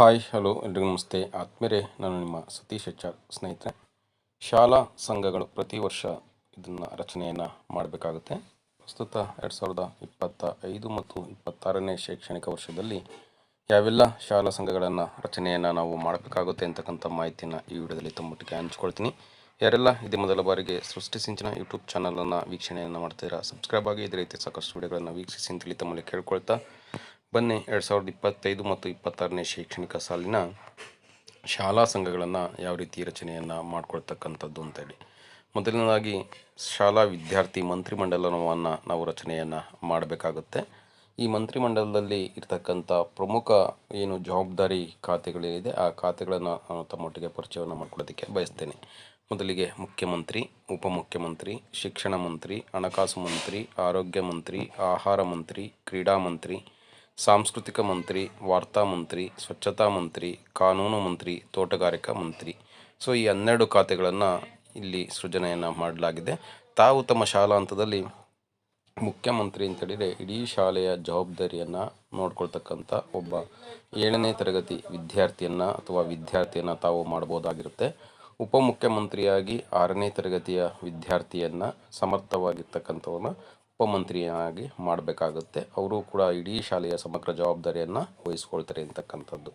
Hi, hello, ಎಲ್ರಿಗೂ ನಮಸ್ತೆ. ಆತ್ಮೀರೆ ನಾನು ನಿಮ್ಮ ಸತೀಶ್ ಹೆಚ್ಚಾರ್ ಸ್ನೇಹಿತರೆ. ಶಾಲಾ ಸಂಘಗಳು ಪ್ರತಿ ವರ್ಷ ಇದನ್ನು ರಚನೆಯನ್ನು ಮಾಡಬೇಕಾಗುತ್ತೆ. ಪ್ರಸ್ತುತ ಎರಡು ಸಾವಿರದ ಇಪ್ಪತ್ತ ಐದು ಮತ್ತು ಇಪ್ಪತ್ತಾರನೇ ಶೈಕ್ಷಣಿಕ ವರ್ಷದಲ್ಲಿ ಯಾವೆಲ್ಲ ಶಾಲಾ ಸಂಘಗಳನ್ನು ರಚನೆಯನ್ನು ನಾವು ಮಾಡಬೇಕಾಗುತ್ತೆ ಅಂತಕ್ಕಂಥ ಮಾಹಿತಿಯನ್ನು ಈ ವಿಡಿಯೋದಲ್ಲಿ ತಮ್ಮೊಟ್ಟಿಗೆ ಹಂಚ್ಕೊಳ್ತೀನಿ. ಯಾರೆಲ್ಲ ಇದೇ ಮೊದಲ ಬಾರಿಗೆ ಸೃಷ್ಟಿ ಸಿಂಚನ ಯೂಟ್ಯೂಬ್ ಚಾನಲನ್ನು ವೀಕ್ಷಣೆಯನ್ನು ಮಾಡ್ತೀರಾ ಸಬ್ಸ್ಕ್ರೈಬ್ ಆಗಿ ಇದೇ ರೀತಿ ಸಾಕಷ್ಟು ವಿಡಿಯೋಗಳನ್ನು ವೀಕ್ಷಿಸಿ ಅಂತೇಳಿ ತಮ್ಮಲ್ಲಿ ಕೇಳ್ಕೊಳ್ತಾ ಬನ್ನಿ, ಎರಡು ಸಾವಿರದ ಇಪ್ಪತ್ತೈದು ಮತ್ತು ಇಪ್ಪತ್ತಾರನೇ ಶೈಕ್ಷಣಿಕ ಸಾಲಿನ ಶಾಲಾ ಸಂಘಗಳನ್ನು ಯಾವ ರೀತಿ ರಚನೆಯನ್ನು ಮಾಡ್ಕೊಳ್ತಕ್ಕಂಥದ್ದು ಅಂತೇಳಿ. ಮೊದಲನೇದಾಗಿ, ಶಾಲಾ ವಿದ್ಯಾರ್ಥಿ ಮಂತ್ರಿಮಂಡಲವನ್ನು ನಾವು ರಚನೆಯನ್ನು ಮಾಡಬೇಕಾಗುತ್ತೆ. ಈ ಮಂತ್ರಿಮಂಡಲದಲ್ಲಿ ಇರತಕ್ಕಂಥ ಪ್ರಮುಖ ಏನು ಜವಾಬ್ದಾರಿ ಖಾತೆಗಳೇನಿದೆ ಆ ಖಾತೆಗಳನ್ನು ನಾನು ತಮ್ಮೊಟ್ಟಿಗೆ ಪರಿಚಯವನ್ನು ಮಾಡ್ಕೊಳ್ಳೋದಕ್ಕೆ ಬಯಸ್ತೇನೆ. ಮೊದಲಿಗೆ ಮುಖ್ಯಮಂತ್ರಿ, ಉಪಮುಖ್ಯಮಂತ್ರಿ, ಶಿಕ್ಷಣ ಮಂತ್ರಿ, ಹಣಕಾಸು ಮಂತ್ರಿ, ಆರೋಗ್ಯ ಮಂತ್ರಿ, ಆಹಾರ ಮಂತ್ರಿ, ಕ್ರೀಡಾ ಮಂತ್ರಿ ಸಾಂಸ್ಕೃತಿಕ ಮಂತ್ರಿ, ವಾರ್ತಾ ಮಂತ್ರಿ, ಸ್ವಚ್ಛತಾ ಮಂತ್ರಿ, ಕಾನೂನು ಮಂತ್ರಿ, ತೋಟಗಾರಿಕಾ ಮಂತ್ರಿ. ಸೊ ಈ ಹನ್ನೆರಡು ಖಾತೆಗಳನ್ನು ಇಲ್ಲಿ ಸೃಜನೆಯನ್ನು ಮಾಡಲಾಗಿದೆ. ತಾವು ತಮ್ಮ ಶಾಲಾ ಹಂತದಲ್ಲಿ ಮುಖ್ಯಮಂತ್ರಿ ಅಂತೇಳಿದರೆ ಇಡೀ ಶಾಲೆಯ ಜವಾಬ್ದಾರಿಯನ್ನು ನೋಡ್ಕೊಳ್ತಕ್ಕಂಥ ಒಬ್ಬ ಏಳನೇ ತರಗತಿ ವಿದ್ಯಾರ್ಥಿಯನ್ನು ಅಥವಾ ವಿದ್ಯಾರ್ಥಿಯನ್ನು ತಾವು ಮಾಡ್ಬೋದಾಗಿರುತ್ತೆ. ಉಪಮುಖ್ಯಮಂತ್ರಿಯಾಗಿ ಆರನೇ ತರಗತಿಯ ವಿದ್ಯಾರ್ಥಿಯನ್ನು ಸಮರ್ಥವಾಗಿರ್ತಕ್ಕಂಥವನ್ನ ಉಪಮಂತ್ರಿಯಾಗಿ ಮಾಡಬೇಕಾಗುತ್ತೆ. ಅವರು ಕೂಡ ಇಡೀ ಶಾಲೆಯ ಸಮಗ್ರ ಜವಾಬ್ದಾರಿಯನ್ನು ವಹಿಸ್ಕೊಳ್ತಾರೆ ಅಂತಕ್ಕಂಥದ್ದು.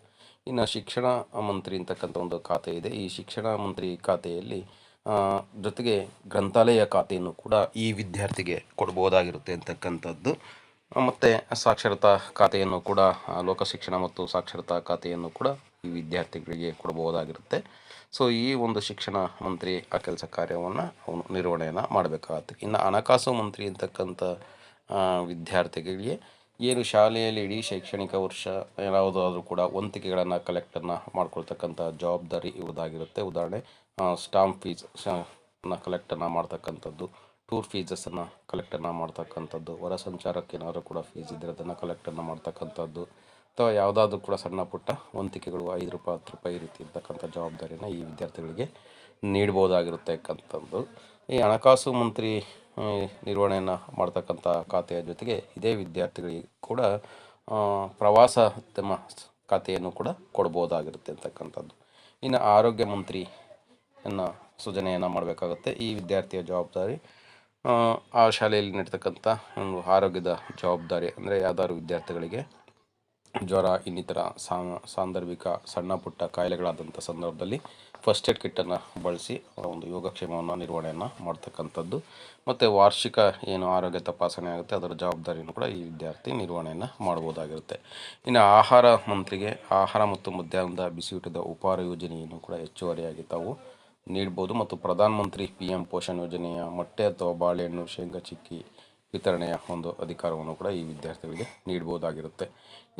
ಇನ್ನು ಶಿಕ್ಷಣ ಮಂತ್ರಿ ಅಂತಕ್ಕಂಥ ಒಂದು ಖಾತೆ ಇದೆ. ಈ ಶಿಕ್ಷಣ ಮಂತ್ರಿ ಖಾತೆಯಲ್ಲಿ ಜೊತೆಗೆ ಗ್ರಂಥಾಲಯ ಖಾತೆಯನ್ನು ಕೂಡ ಈ ವಿದ್ಯಾರ್ಥಿಗೆ ಕೊಡ್ಬೋದಾಗಿರುತ್ತೆ ಅಂತಕ್ಕಂಥದ್ದು. ಮತ್ತು ಸಾಕ್ಷರತಾ ಖಾತೆಯನ್ನು ಕೂಡ ಲೋಕಶಿಕ್ಷಣ ಮತ್ತು ಸಾಕ್ಷರತಾ ಖಾತೆಯನ್ನು ಕೂಡ ಈ ವಿದ್ಯಾರ್ಥಿಗಳಿಗೆ ಕೊಡಬಹುದಾಗಿರುತ್ತೆ ಸೊ ಈ ಒಂದು ಶಿಕ್ಷಣ ಮಂತ್ರಿ ಆ ಕೆಲಸ ಕಾರ್ಯವನ್ನು ಅವನು ನಿರ್ವಹಣೆಯನ್ನು ಮಾಡಬೇಕಾಗತ್ತೆ. ಇನ್ನು ಹಣಕಾಸು ಮಂತ್ರಿ ಅಂತಕ್ಕಂಥ ವಿದ್ಯಾರ್ಥಿಗಳಿಗೆ ಏನು ಶಾಲೆಯಲ್ಲಿ ಇಡೀ ಶೈಕ್ಷಣಿಕ ವರ್ಷ ಯಾವುದಾದ್ರೂ ಕೂಡ ವಂತಿಕೆಗಳನ್ನು ಕಲೆಕ್ಟನ್ನು ಮಾಡ್ಕೊಳ್ತಕ್ಕಂಥ ಜವಾಬ್ದಾರಿ ಇವುದಾಗಿರುತ್ತೆ ಉದಾಹರಣೆ ಸ್ಟಾಂಪ್ ಫೀಸ್ ಕಲೆಕ್ಟನ್ನು ಮಾಡ್ತಕ್ಕಂಥದ್ದು ಟೂರ್ ಫೀಸಸ್ಸನ್ನು ಕಲೆಕ್ಟನ್ನು ಮಾಡ್ತಕ್ಕಂಥದ್ದು, ಹೊರ ಸಂಚಾರಕ್ಕೆ ಏನಾದರೂ ಕೂಡ ಫೀಸ್ ಇದ್ದರೆ ಅದನ್ನು ಕಲೆಕ್ಟನ್ನು ಮಾಡ್ತಕ್ಕಂಥದ್ದು ಅಥವಾ ಯಾವುದಾದ್ರೂ ಕೂಡ ಸಣ್ಣ ಪುಟ್ಟ ವಂತಿಕೆಗಳು ಐದು ರೂಪಾಯಿ, ಹತ್ತು ರೂಪಾಯಿ ರೀತಿ ಇರ್ತಕ್ಕಂಥ ಜವಾಬ್ದಾರಿನ ಈ ವಿದ್ಯಾರ್ಥಿಗಳಿಗೆ ನೀಡ್ಬೋದಾಗಿರುತ್ತಕ್ಕಂಥದ್ದು ಈ ಹಣಕಾಸು ಮಂತ್ರಿ ನಿರ್ವಹಣೆಯನ್ನು ಮಾಡ್ತಕ್ಕಂಥ ಖಾತೆಯ ಜೊತೆಗೆ ಇದೇ ವಿದ್ಯಾರ್ಥಿಗಳಿಗೆ ಕೂಡ ಪ್ರವಾಸೋದ್ಯಮ ಖಾತೆಯನ್ನು ಕೂಡ ಕೊಡ್ಬೋದಾಗಿರುತ್ತೆ ಅಂತಕ್ಕಂಥದ್ದು. ಇನ್ನು ಆರೋಗ್ಯ ಮಂತ್ರಿಯನ್ನು ಸೂಚನೆಯನ್ನು ಮಾಡಬೇಕಾಗುತ್ತೆ. ಈ ವಿದ್ಯಾರ್ಥಿಯ ಜವಾಬ್ದಾರಿ ಆ ಶಾಲೆಯಲ್ಲಿ ನಡೀತಕ್ಕಂಥ ಒಂದು ಆರೋಗ್ಯದ ಜವಾಬ್ದಾರಿ ಅಂದರೆ ಯಾವ್ದಾದ್ರು ವಿದ್ಯಾರ್ಥಿಗಳಿಗೆ ಜ್ವರ, ಇನ್ನಿತರ ಸಾಂದರ್ಭಿಕ ಸಣ್ಣ ಪುಟ್ಟ ಕಾಯಿಲೆಗಳಾದಂಥ ಸಂದರ್ಭದಲ್ಲಿ ಫಸ್ಟ್ ಏಡ್ ಕಿಟ್ಟನ್ನು ಬಳಸಿ ಒಂದು ಯೋಗಕ್ಷೇಮವನ್ನು, ನಿರ್ವಹಣೆಯನ್ನು ಮಾಡ್ತಕ್ಕಂಥದ್ದು. ಮತ್ತು ವಾರ್ಷಿಕ ಏನು ಆರೋಗ್ಯ ತಪಾಸಣೆ ಆಗುತ್ತೆ, ಅದರ ಜವಾಬ್ದಾರಿಯನ್ನು ಕೂಡ ಈ ವಿದ್ಯಾರ್ಥಿ ನಿರ್ವಹಣೆಯನ್ನು ಮಾಡ್ಬೋದಾಗಿರುತ್ತೆ. ಇನ್ನು ಆಹಾರ ಮಂತ್ರಿಗೆ, ಆಹಾರ ಮತ್ತು ಮಧ್ಯಾಹ್ನದ ಬಿಸಿಯೂಟದ ಉಪಹಾರ ಯೋಜನೆಯನ್ನು ಕೂಡ ಹೆಚ್ಚುವರಿಯಾಗಿ ತಾವು ನೀಡ್ಬೋದು. ಮತ್ತು ಪ್ರಧಾನಮಂತ್ರಿ ಪಿ ಎಂ ಪೋಷಣ್ ಯೋಜನೆಯ ಮೊಟ್ಟೆ ಅಥವಾ ಬಾಳೆಹಣ್ಣು, ಶೇಂಗಾ, ಚಿಕ್ಕಿ ವಿತರಣೆಯ ಒಂದು ಅಧಿಕಾರವನ್ನು ಕೂಡ ಈ ವಿದ್ಯಾರ್ಥಿಗಳಿಗೆ ನೀಡ್ಬೋದಾಗಿರುತ್ತೆ.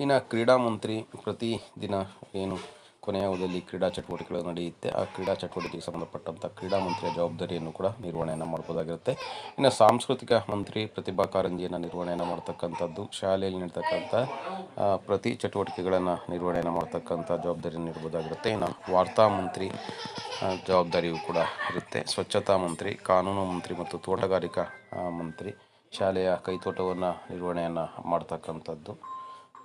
ಇನ್ನು ಕ್ರೀಡಾ ಮಂತ್ರಿ ಪ್ರತಿ ದಿನ ಏನು ಕೊನೆಯ ಅವಧಿಯಲ್ಲಿ ಕ್ರೀಡಾ ಚಟುವಟಿಕೆಗಳು ನಡೆಯುತ್ತೆ, ಆ ಕ್ರೀಡಾ ಚಟುವಟಿಕೆಗೆ ಸಂಬಂಧಪಟ್ಟಂಥ ಕ್ರೀಡಾ ಮಂತ್ರಿಯ ಜವಾಬ್ದಾರಿಯನ್ನು ಕೂಡ ನಿರ್ವಹಣೆಯನ್ನು ಮಾಡ್ಬೋದಾಗಿರುತ್ತೆ. ಇನ್ನು ಸಾಂಸ್ಕೃತಿಕ ಮಂತ್ರಿ ಪ್ರತಿಭಾ ಕಾರಂಜಿಯನ್ನು ನಿರ್ವಹಣೆಯನ್ನು ಮಾಡ್ತಕ್ಕಂಥದ್ದು, ಶಾಲೆಯಲ್ಲಿ ನಡೀತಕ್ಕಂಥ ಪ್ರತಿ ಚಟುವಟಿಕೆಗಳನ್ನು ನಿರ್ವಹಣೆಯನ್ನು ಮಾಡ್ತಕ್ಕಂಥ ಜವಾಬ್ದಾರಿಯನ್ನು ನೀಡ್ಬೋದಾಗಿರುತ್ತೆ. ಇನ್ನು ವಾರ್ತಾ ಮಂತ್ರಿ ಜವಾಬ್ದಾರಿಯೂ ಕೂಡ ಇರುತ್ತೆ. ಸ್ವಚ್ಛತಾ ಮಂತ್ರಿ, ಕಾನೂನು ಮಂತ್ರಿ ಮತ್ತು ತೋಟಗಾರಿಕಾ ಮಂತ್ರಿ. ಶಾಲೆಯ ಕೈತೋಟವನ್ನು ನಿರ್ವಹಣೆಯನ್ನು ಮಾಡ್ತಕ್ಕಂಥದ್ದು.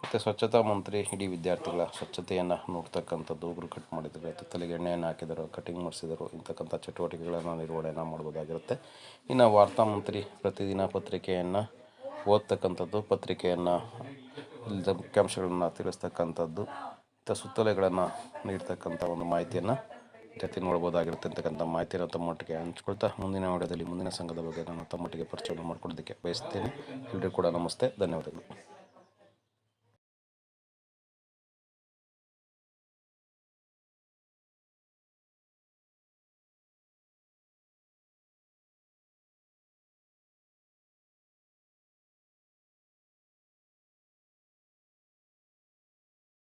ಮತ್ತು ಸ್ವಚ್ಛತಾ ಮಂತ್ರಿ ಇಡೀ ವಿದ್ಯಾರ್ಥಿಗಳ ಸ್ವಚ್ಛತೆಯನ್ನು ನೋಡ್ತಕ್ಕಂಥದ್ದು. ಉಗುರು ಕಟ್ ಮಾಡಿದರೆ ಅಥವಾ ತಲೆಗೆ ಎಣ್ಣೆಯನ್ನು ಹಾಕಿದರು ಕಟಿಂಗ್ ಮಾಡಿಸಿದರು, ಇಂತಕ್ಕಂಥ ಚಟುವಟಿಕೆಗಳನ್ನು ನಿರ್ವಹಣೆಯನ್ನು ಮಾಡ್ಬೋದಾಗಿರುತ್ತೆ. ಇನ್ನು ವಾರ್ತಾ ಮಂತ್ರಿ ಪ್ರತಿದಿನ ಪತ್ರಿಕೆಯನ್ನು ಓದ್ತಕ್ಕಂಥದ್ದು, ಪತ್ರಿಕೆಯನ್ನು ಮುಖ್ಯಾಂಶಗಳನ್ನು ತಿಳಿಸ್ತಕ್ಕಂಥದ್ದು ಮತ್ತು ಸುತ್ತಲೆಗಳನ್ನು ನೀಡ್ತಕ್ಕಂಥ ಒಂದು ಮಾಹಿತಿಯನ್ನು ಜೊತೆ ನೋಡ್ಬೋದಾಗಿರುತ್ತೆ ಅಂತಕ್ಕಂಥ ಮಾಹಿತಿಯನ್ನು ತಮ್ಮೊಟ್ಟಿಗೆ ಹಂಚ್ಕೊಳ್ತಾ ಮುಂದಿನ ವಿಡಿಯೋದಲ್ಲಿ ಮುಂದಿನ ಸಂಘದ ಬಗ್ಗೆ ನಾನು ತಮ್ಮೊಟ್ಟಿಗೆ ಪರಿಚಯ ಮಾಡ್ಕೊಳ್ಳೋದಕ್ಕೆ ಬಯಸ್ತೇನೆ. ಎಲ್ಲರಿಗೂ ಕೂಡ ನಮಸ್ತೆ, ಧನ್ಯವಾದಗಳು.